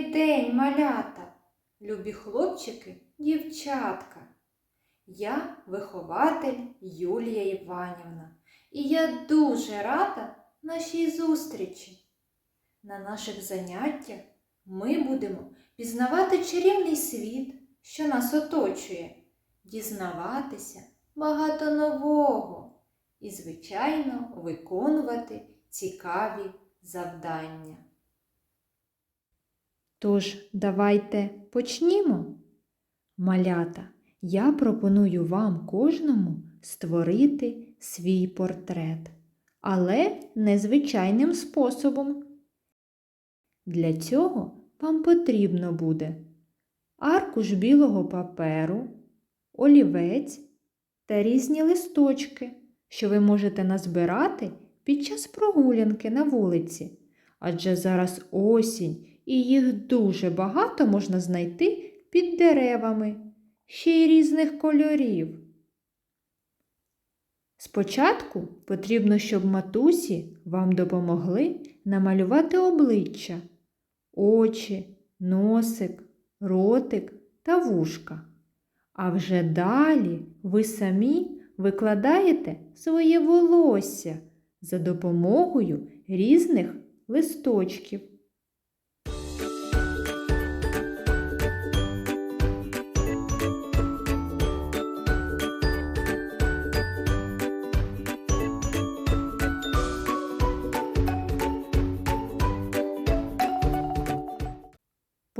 Добрий день, малята, любі хлопчики, дівчатка. Я вихователь Юлія Іванівна, і я дуже рада нашій зустрічі. На наших заняттях ми будемо пізнавати чарівний світ, що нас оточує, дізнаватися багато нового і, звичайно, виконувати цікаві завдання. Тож, давайте почнімо. Малята, я пропоную вам кожному створити свій портрет, але незвичайним способом. Для цього вам потрібно буде аркуш білого паперу, олівець та різні листочки, що ви можете назбирати під час прогулянки на вулиці. Адже зараз осінь і їх дуже багато можна знайти під деревами, ще й різних кольорів. Спочатку потрібно, щоб матусі вам допомогли намалювати обличчя, очі, носик, ротик та вушка. А вже далі ви самі викладаєте своє волосся за допомогою різних листочків.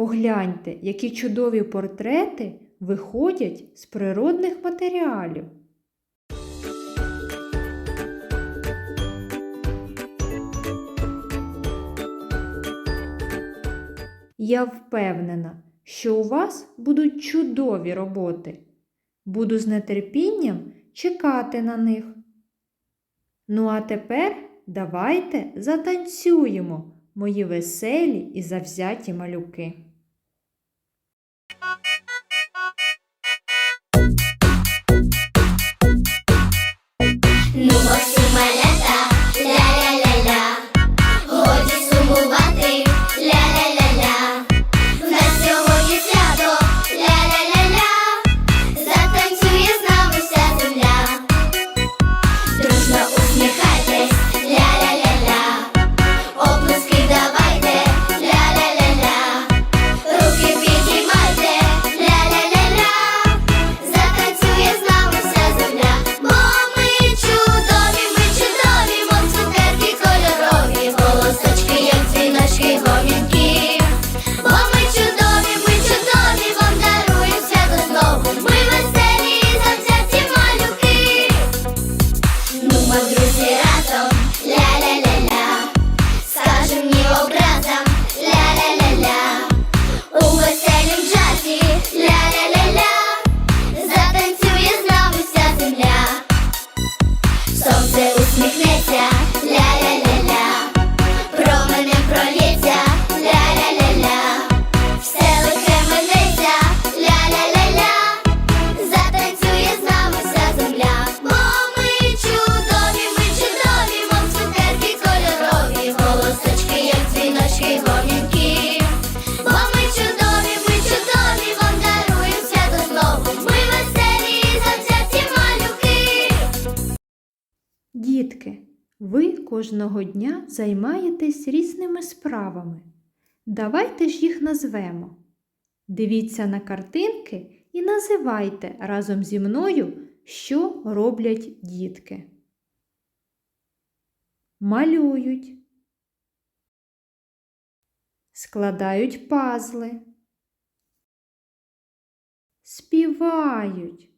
Погляньте, які чудові портрети виходять з природних матеріалів. Я впевнена, що у вас будуть чудові роботи. Буду з нетерпінням чекати на них. Ну а тепер давайте затанцюємо, мої веселі і завзяті малюки. Ну, ви кожного дня займаєтесь різними справами. Давайте ж їх назвемо. Дивіться на картинки і називайте разом зі мною, що роблять дітки. Малюють, складають пазли, співають.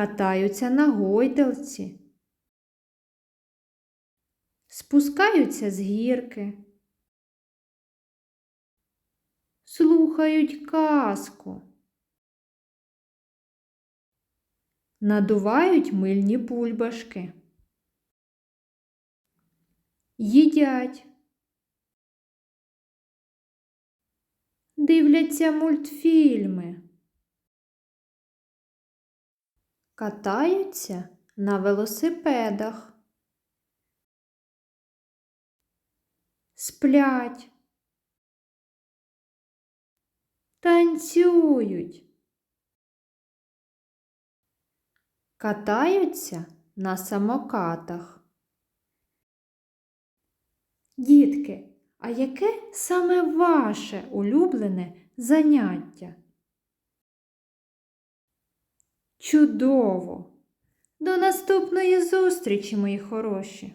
Катаються на гойдалці, спускаються з гірки, слухають казку, надувають мильні бульбашки, їдять, дивляться мультфільми. Катаються на велосипедах, сплять, танцюють, катаються на самокатах. Дітки, а яке саме ваше улюблене заняття? Чудово! До наступної зустрічі, мої хороші!